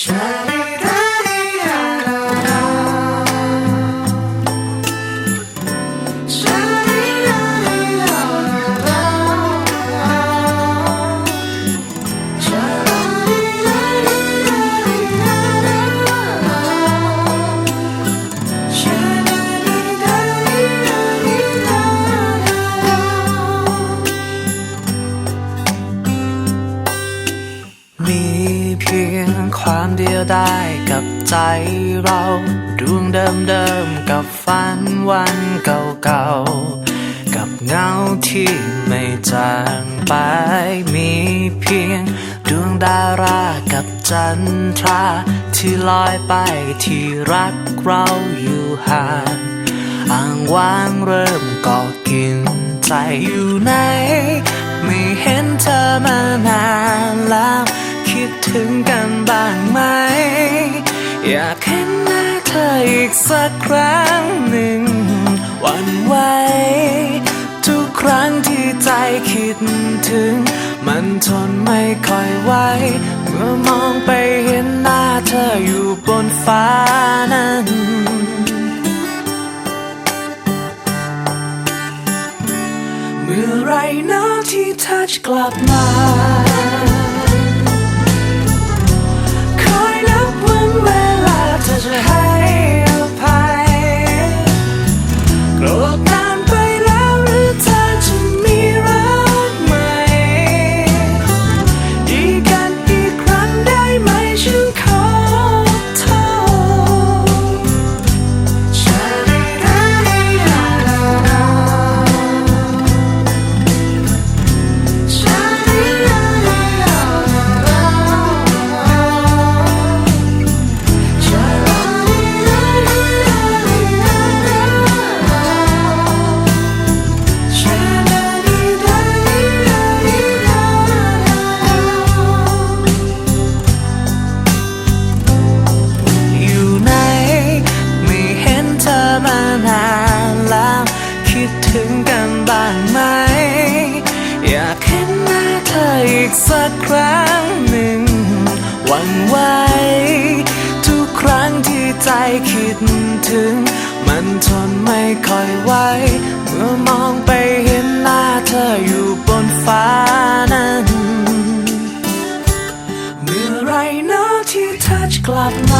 Shiny มีเพียงความเดียวดายกับใจเราดวงเดิมๆกับฝันวันเก่าๆกับเงาที่ไม่จางไป มีเพียงดวงดารากับจันทราที่ลอยไปที่รักเราอยู่ห่างอ่างว่างเริ่มก่อกินใจอยู่ไหนไม่เห็นเธอมานาน ดถึงกันบ้างไหม อยากเห็นหน้าเธออีกสักครั้งหนึ่ง วันไหวทุกครั้งที่ใจคิดถึง มันทนไม่ค่อยไหวเมื่อมองไปเห็นหน้าเธออยู่บนฟ้านั้นเมื่อไรนะที่ทัชกลับมา กสักครั้งหนึ่งหวั่นไว้ ทุกครั้งที่ใจคิดถึง มันทนไม่ค่อยไหวเมื่อมองไปเห็นหน้าเธออยู่บนฟ้านั้น เมื่อไรนะที่ทัชกลับมา